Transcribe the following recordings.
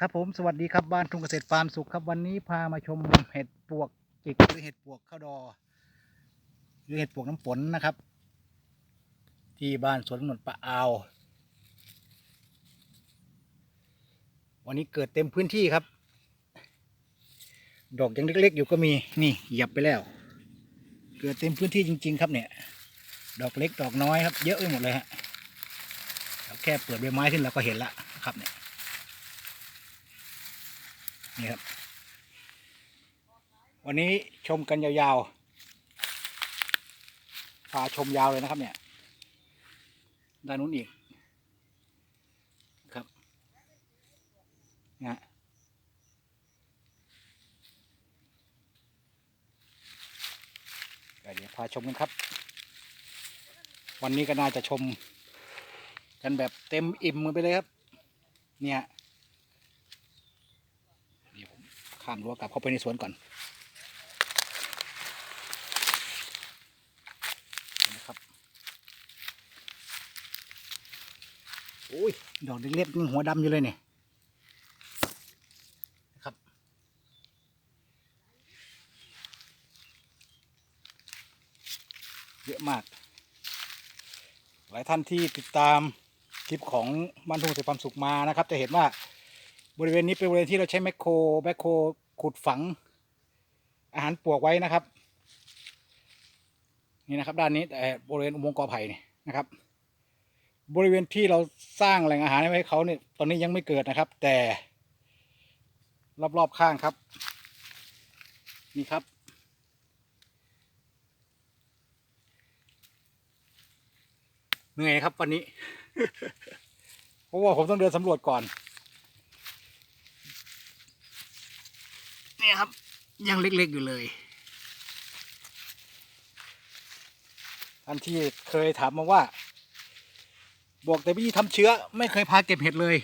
ครับผมสวัสดีครับบ้านทุ่งเกษตรฟาร์มสุขครับวันนี้พามาชมเห็ดปวกจิกหรือเห็ดปวกข้าวดอ หรือเห็ดปวกน้ำฝนนะครับ ที่บ้านสวนหนนปะอาว วันนี้เกิดเต็มพื้นที่ครับ ดอกยังเล็กๆ อยู่ก็มีนี่เหยียบไปแล้ว เกิดเต็มพื้นที่จริง ๆ ครับเนี่ย ดอกเล็กดอกน้อยครับ เยอะไปหมดเลยฮะแค่เปิดใบไม้ขึ้นเราก็เห็นละครับเนี่ย นี่ครับ วันนี้ชมกันยาวๆพาชมยาวเลยนะครับเนี่ย ด้านนู้นอีกครับนะเดี๋ยวพาชมกันครับ วันนี้ก็น่าจะชมกันแบบเต็มอิ่มมือไปเลยครับ เนี่ย เดี๋ยวผม ข้ามรั้วกลับเข้าไปในสวนก่อนนะครับโอ้ยดอกเล็กๆนี่หัวดำอยู่เลยเนี่ยนะครับเยอะมาก หลายท่านที่ติดตามคลิปของบ้านทุ่งเสพความสุขมานะครับ จะเห็นว่า บริเวณนี้เป็นบริเวณที่เราใช้แมคโครแมคโครขุดฝัง อาหารปลวกไว้นะครับ นี่นะครับ ด้านนี้แต่บริเวณอุโมงค์กอไผ่นี่นะครับ บริเวณที่เราสร้างแหล่งอาหารไว้ให้เขาเนี่ยตอนนี้ยังไม่เกิดนะครับ แต่ รอบๆข้างครับ นี่ครับเหนื่อยครับวันนี้ เพราะว่าผมต้องเดินสำรวจก่อน เนี่ยครับ ยังเล็กๆอยู่เลยท่านที่เคยถามมาว่า บอกแต่พี่ทำเชื้อไม่เคยพาเก็บเห็ดเลย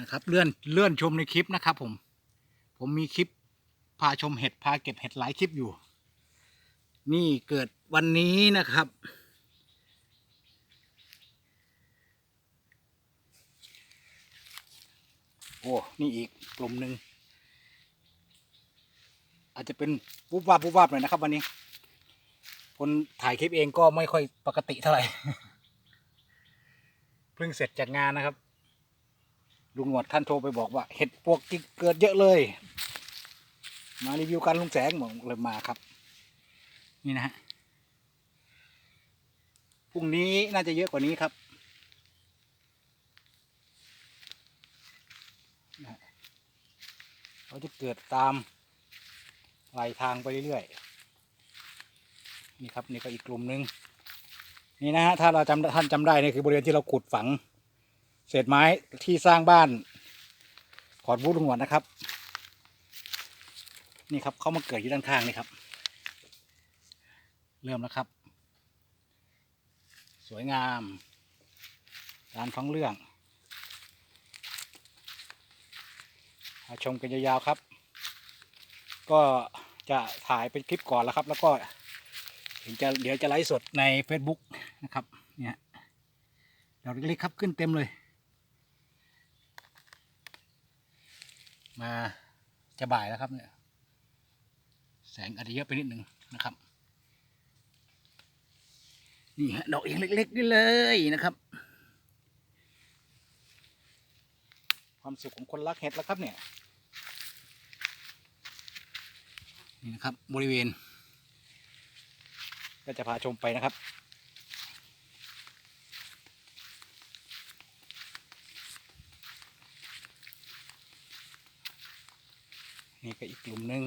นะครับเลื่อนเลื่อนชมในคลิปนะครับ ผม ผมมีคลิปพาชมเห็ดพาเก็บเห็ดหลายคลิปอยู่ นี่เกิดวันนี้นะครับโอ้ นี่อีกกลุ่มหนึ่ง จจะเป็นวุบวาบวุบวาบหน่อยนะครับ วันนี้ คนถ่ายคลิปเองก็ไม่ค่อยปกติเท่าไหร่เพิ่งเสร็จจากงานนะครับ ลุงหนวดท่านโทรไปบอกว่า เห็ดปวกจิกเกิดเยอะเลย มารีวิวกันลุงแสงบอกเลยมาครับ นี่นะฮะพรุ่งนี้น่าจะเยอะกว่านี้ครับเขาจะเกิดตาม ไหลทางไปเรื่อยๆนี่ครับนี่ก็อีกกลุ่มหนึ่งนี่นะฮะถ้าเราจำท่านจำได้นี่คือบริเวณที่เราขุดฝัง เศษไม้ที่สร้างบ้านขอดวูดลุงหนวนะครับ นี่ครับเขามาเกิดอยู่ด้านข้างนี่ครับ เริ่มแล้วครับ สวยงามการท้องเรื่องชมกันยาวๆครับ ก็ จะถ่ายเป็นคลิปก่อนแล้วครับ แล้วก็ถึงจะเดี๋ยวจะไลฟ์สดใน Facebook นะครับเนี่ยดอกเล็กๆครับขึ้นเต็มเลย มาจะบ่ายแล้วครับเนี่ยแสงอาจจะเยอะไปนิดหนึ่งนะครับนี่ฮะดอกเองเล็กๆนี่เลยนะครับ ความสุขของคนรักเห็ดแล้วครับเนี่ย นี่นะครับ บริเวณ ก็จะพาชมไปนะครับ นี่ก็อีกกลุ่มหนึ่ง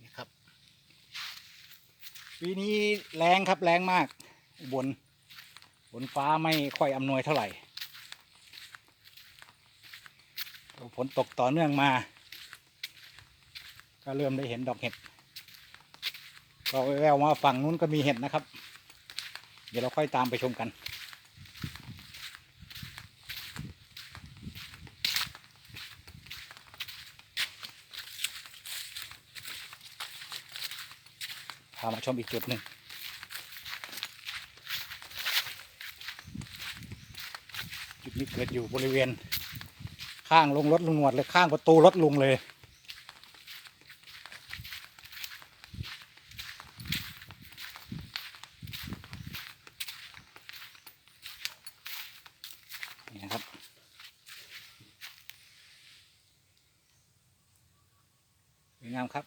นี่ครับ ปีนี้แรงครับแรงมากบนฝนฟ้าไม่ค่อยอำนวยเท่าไหร่ ฝนตกต่อเนื่องมา ก็เริ่มได้เห็นดอกเห็ดก็แววมาฝั่งนู้นก็มีเห็ดนะครับ เดี๋ยวเราค่อยตามไปชมกัน พามาชมอีกจุดหนึ่งจุดนี้เกิดอยู่บริเวณข้างลงรถลุงหนวดเลยข้างประตูรถลุงเลย นี่นะครับ สวย งามครับ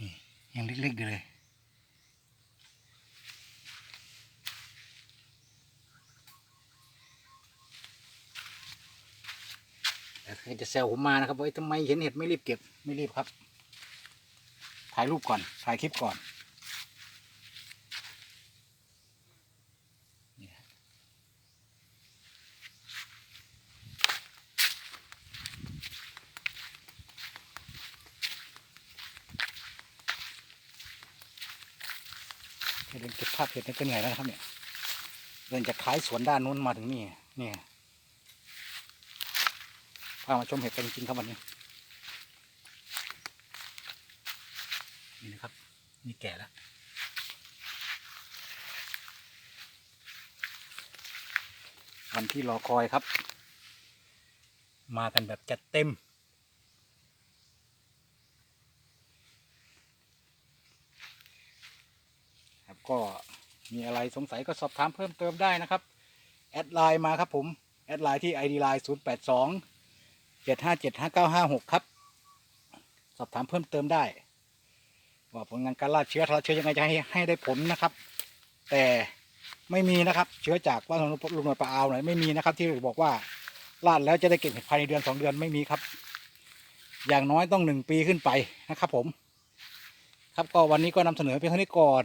นี่ยังเล็กๆอยู่เลยแต่จะแซวผมมานะครับว่าทำไมเห็นเห็ดไม่รีบเก็บไม่รีบครับ ถ่ายรูปก่อนถ่ายคลิปก่อน เดินเก็บภาพเห็ดนี่ก็เหนื่อยแล้วนะครับเนี่ย เดินจากท้ายสวนด้านนู้นมาถึงนี่นี่พามาชมเห็ดกันจริงครับวันนี้ นี่นะครับ นี่แก่แล้ววันที่รอคอยครับ มากันแบบจัดเต็ม ครับ ก็มีอะไรสงสัยก็สอบถามเพิ่มเติมได้นะครับ แอดไลน์มาครับผม แอดไลน์ที่ ID ไลน์0 8 2 7 5 7 5 9 5 6 ครับ สอบถามเพิ่มเติมได้ ว่าผลงานการล่าเชื้อทาราเชื้อยังไงจะให้ให้ได้ผลนะครับ แต่ไม่มีนะครับเชื้อจากว่าลุงหน่วยปลาอาวหน่อยไม่มีนะครับ ที่บอกว่าลาดแล้วจะได้เก็บเห็ดภายในเดือนสองเดือนไม่มีครับ อย่างน้อยต้องหนึ่งปีขึ้นไปนะครับ ผม ครับก็วันนี้ก็นำเสนอเพียงเท่านี้ก่อน